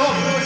어.